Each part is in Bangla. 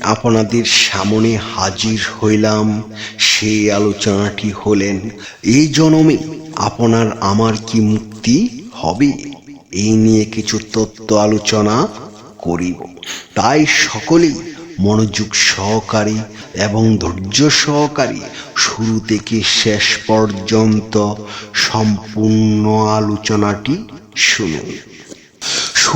আপনাদের সামনে হাজির হইলাম, সেই আলোচনাটি হলেন, এই জনমে আপনার আমার কি মুক্তি হবে? এই নিয়ে কিছু তত্ত্ব আলোচনা করিব। তাই সকলেই মনোযোগ সহকারী এবং ধৈর্য সহকারী শুরু থেকে শেষ পর্যন্ত সম্পূর্ণ আলোচনাটি শুনুন।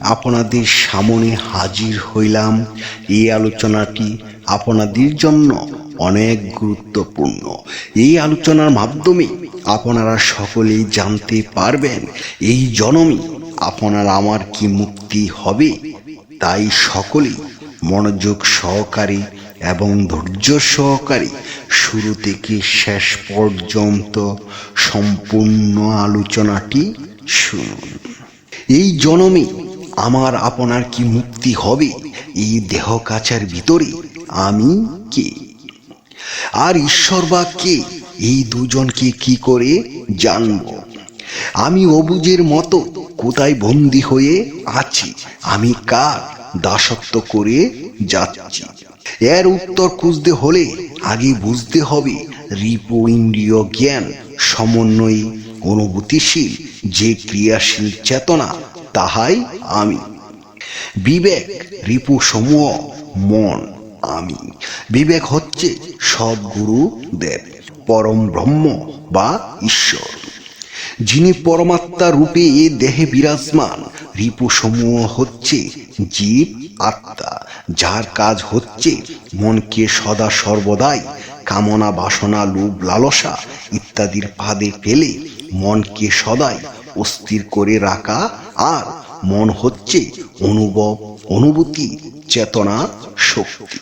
আপনাদের সামনে হাজির হইলাম। এই আলোচনাটি আপনাদের জন্য অনেক গুরুত্বপূর্ণ। এই আলোচনার মাধ্যমে আপনারা সকলেই জানতে পারবেন, এই জনমে আপনার আমার কি মুক্তি হবে? তাই সকলেই মনোযোগ সহকারে এবং ধৈর্য সহকারে শুরু থেকে শেষ পর্যন্ত সম্পূর্ণ আলোচনাটি শুনুন। এই জনমে আমার আপনার কি মুক্তি হবে? এই দেহ কাচার ভিতরে আমি কে? আর ঈশ্বর বা কে? এই দুজনকে কি করে জানব? আমি অবুজের মতো কোথায় বন্দি হয়ে আছি? আমি কার দাসত্ব করে যাচ্ছি? এর উত্তর খুঁজতে হলে আগে বুঝতে হবে রিপো ইন্দ্রিয় জ্ঞান সমন্বয়ী অনুভূতিশীল যে ক্রিয়াশীল চেতনা তাহাই আমি। বিবেক রিপু সমূহ মন আমি। বিবেক হচ্ছে সদ্গুরু দেব, পরম ব্রহ্ম বা ঈশ্বর। যিনি পরমাত্মা রূপে এ দেহে বিরাজমান, রিপু সমূহ হচ্ছে জীব আত্মা, যার কাজ হচ্ছে মনকে সদা সর্বদাই কামনা, বাসনা, লোভ, লালসা ইত্যাদির পাদে ফেলে মনকে সদাই অস্থির করে রাখা আর মন হচ্ছে অনুভব, অনুভূতি, চেতনা, শক্তি।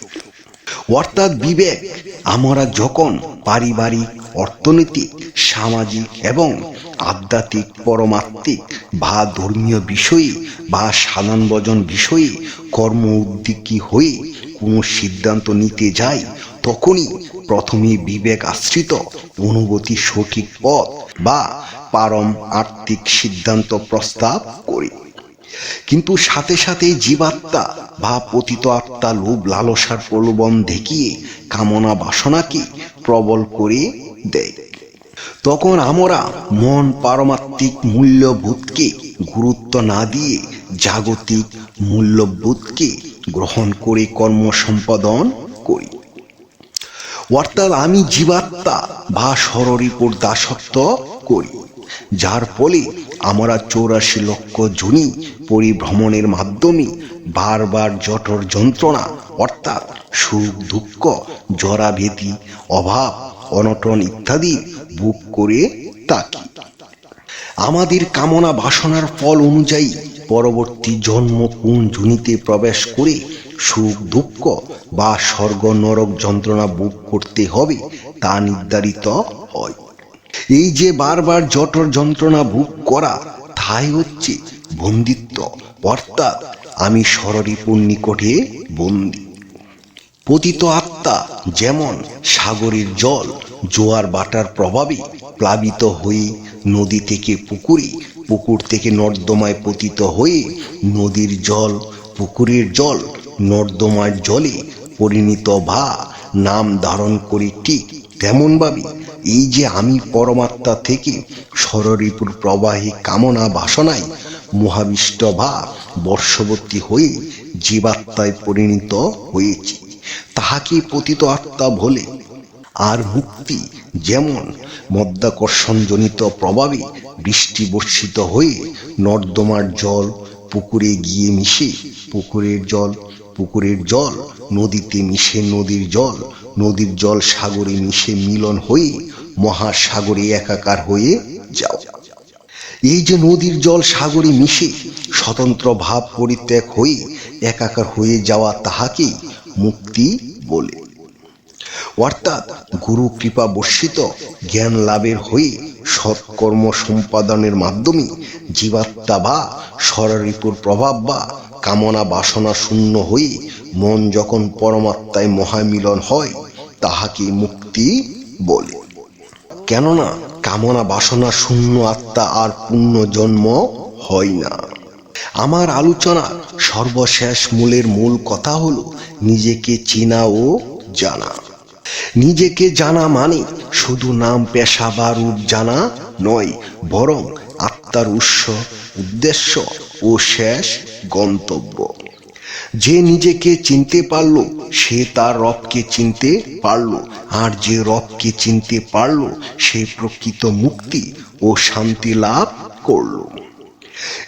অর্থাৎ বিবেক, আমরা যখন পারিবারিক, অর্থনৈতিক, সামাজিক এবং আধ্যাত্মিক, পরমাত্মিক বা ধর্মীয় বিষয়ে বা সাধারণ ভজন বিষয়ে কর্ম উদ্যোগী হয়ে কোনো সিদ্ধান্ত নিতে যাই তখনই প্রথমে বিবেক আশ্রিত অনুভূতি সঠিক পথ বা পারম আর্থিক সিদ্ধান্ত প্রস্তাব করি। কিন্তু সাথে সাথে জীবাত্মা বা পতিত আত্মা লোভ লালসার প্রলোভন দেখিয়ে কামনা বাসনাকে প্রবল করে দেয়। তখন আমরা মন পারমাত্মিক মূল্যবোধকে গুরুত্ব না দিয়ে জাগতিক মূল্যবোধকে গ্রহণ করে কর্ম সম্পাদন অর্থাৎ আমি জীবাত্মা বা সররিপুর দাসত্ব করি। যার ফলে আমরা চৌরাশি লক্ষ জনি পরিভ্রমণের মাধ্যমে বারবার জঠর যন্ত্রণা, অর্থাৎ সুখ, দুঃখ জরাভেদি অভাব, অনটন ইত্যাদি বুক করে থাকি। আমাদের কামনা বাসনার ফল অনুযায়ী পরবর্তী জন্ম কোন জুনিতে প্রবেশ করে সুখ, দুঃখ বা স্বর্গ, নরক যন্ত্রণা ভোগ করতে হবে তা নির্ধারিত হয়। এই যে বারবার জটর যন্ত্রণা ভোগ করা, তাই হচ্ছে বন্দিত্ব। অর্থাৎ আমি সররিপুর নিকটে বন্দি। পতিত আত্মা যেমন সাগরের জল, জোয়ার বাটার প্রভাবে প্লাবিত হয়ে নদী থেকে পুকুরে, পুকুর থেকে নর্দমায় পতিত হয়ে নদীর জল, পুকুরের জল, নর্দমার জলে পরিণত ভা নাম ধারণ করে ঠিক তেমনভাবে এই যে আমি পরমাত্মা থেকে সররিপুর প্রবাহী কামনা বাসনায় মহাবিষ্ট ভা বর্ষবর্তী হয়ে জীবাত্মায় পরিণত হয়েছি। তাহাকে পতিত আত্মা বলে। আর মুক্তি যেমন মধ্যাকর্ষণজনিত প্রভাবে বৃষ্টি বর্ষিত হয়ে নর্দমার জল পুকুরে গিয়ে মিশে পুকুরের জল পুকুরের জল, নদীতে মিশে নদীর জল নদীর জল সাগরে মিশে মিলন হয়ে মহাসাগরে একাকার হয়ে যাও। এই যে নদীর জল সাগরে মিশে স্বতন্ত্র ভাব পরিত্যাগ হয়ে একাকার হয়ে যাওয়া তাহাকেই মুক্তি বলে। অর্থাৎ গুরু কৃপা বর্ষিত, জ্ঞান লাভের হয়ে সৎকর্ম সম্পাদনের মাধ্যমে জীবাত্মা বা সররিপুর প্রভাব বা কামনা বাসনা শূন্য হয়ে মন যখন পরমাত্মায় মহামিলন হয়, তাহাকে মুক্তি বলে। কেননা কামনা বাসনা শূন্য আত্মা আর পূর্ণ জন্ম হয় না। আমার আলোচনা সর্বশেষ মূলের মূল কথা হলো নিজেকে চেনা ও জানা। নিজেকে জানা মানে শুধু নাম, পেশা বা রূপ জানা নয়, বরং আত্মার উৎস, উদ্দেশ্য ও শেষ গন্তব্য। যে নিজেকে চিনতে পারল, সে তার রবকে চিনতে পারল, আর যে রবকে চিনতে পারল, সে প্রকৃত মুক্তি ও শান্তি লাভ করল।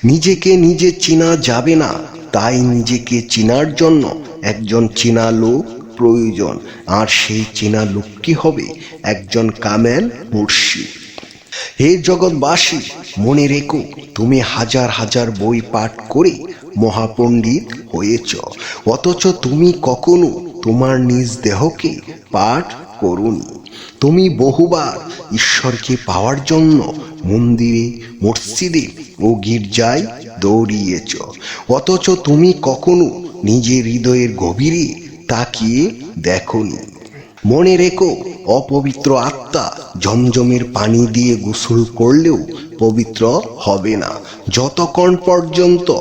নিজেকে নিজে চেনা যাবে না, তাই নিজেকে চেনার জন্য একজন চেনা লোক প্রয়োজন, আর সেই চেনা লোকটি হবে? একজন কামেল মুর্শিদ। হে জগৎবাসী, মনে রেখো, তুমি হাজার হাজার বই পাঠ করে মহাপণ্ডিত হয়েছ, অথচ তুমি কখনো তোমার নিজ দেহকে পাঠ করুনি। তুমি বহুবার ঈশ্বরকে পাওয়ার জন্য মন্দিরে, মসজিদে ও গির্জায় দৌড়িয়েছ। অথচ তুমি কখনো নিজের হৃদয়ের গভীরে তাকিয়ে দেখনি। মনে রেখো, অপবিত্র আত্মা জমজমের পানি দিয়ে গোসল করলেও পবিত্র হবে না। যতক্ষণ পর্যন্ত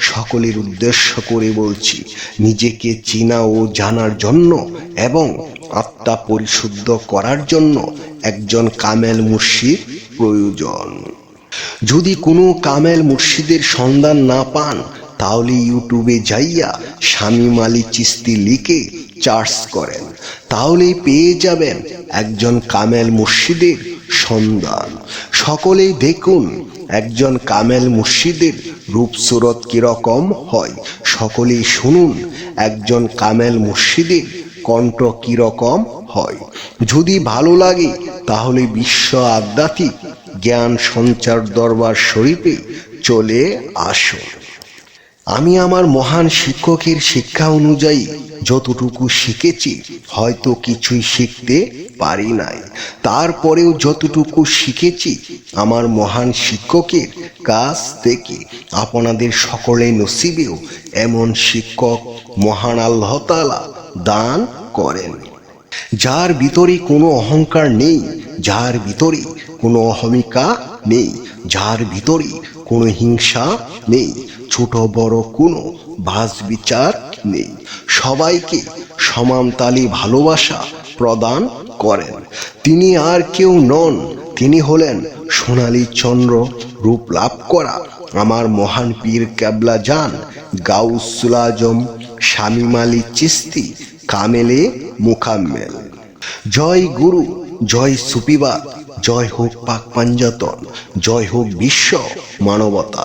সকলের উদ্দেশ্য করে বলছি, নিজেকে চেনা ও জানার জন্য এবং আত্মা পরিশুদ্ধ করার জন্য একজন কামেল মুর্শিদ প্রয়োজন। যদি কোনো কামেল মুর্শিদের সন্ধান না পান, তাহলে ইউটিউবে যাইয়া স্বামী মালি চিস্তি লিখে চার্জ করেন। তাহলেই পেয়ে যাবেন একজন কামেল মুর্শিদের সন্ধান। সকলেই দেখুন, একজন কামেল মুর্শিদের রূপ সুরত কীরকম হয়। সকলেই শুনুন, একজন কামেল মুর্শিদের কণ্ঠ কীরকম হয়। যদি ভালো লাগে, তাহলে বিশ্ব আধ্যাত্মিক জ্ঞান সঞ্চার দরবার শরীফে চলে আসুন। আমি আমার মহান শিক্ষকের শিক্ষা অনুযায়ী যতটুকু শিখেছি, হয়তো কিছুই শিখতে পারি নাই। তারপরেও যতটুকু শিখেছি, আমার মহান শিক্ষকের কাছ থেকে আপনাদের সকলে নসিবেও এমন শিক্ষক মহান আল্লাহতালা দান করেন। যার ভিতরে কোনো অহংকার নেই, যার ভিতরে কোনো অহমিকা নেই, যার ভিতরে কোনো হিংসা নেই ছোট বড় কোনো বাস বিচার নেই। সবাইকে সমান তালে ভালোবাসা প্রদান করেন। তিনি আর কেউ নন, তিনি হলেন সোনালী চন্দ্র রূপ লাভ করা আমার মহান পীর ক্যাবলা যান গাউসুল আজম শামিম চিস্তি, কামেলে মুকাম্মেল। জয় গুরু, জয় সুপিবাদ, জয় হোক পাক পাঞ্জাতন, জয় হোক বিশ্ব মানবতা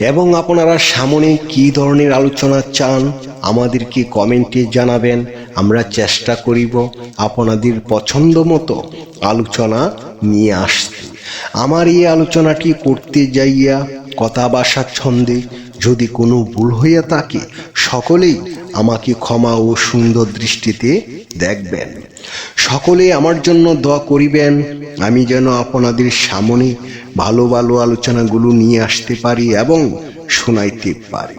এবং আপনারা সামনে কি ধরনের আলোচনা চান, আমাদেরকে কমেন্টে জানাবেন। আমরা চেষ্টা করিব আপনাদের পছন্দ মতো আলোচনা নিয়ে আসতে। আমার এই আলোচনাটি করতে যাইয়া কথা বাসার ছন্দে যদি কোনো ভুল হইয়া থাকে, সকলেই আমাকে ক্ষমা ও সুন্দর দৃষ্টিতে দেখবেন। সকলে আমার জন্য দোয়া করিবেন, আমি যেন আপনাদের সামনে ভালো ভালো আলোচনাগুলো নিয়ে আসতে পারি এবং শোনাইতে পারি।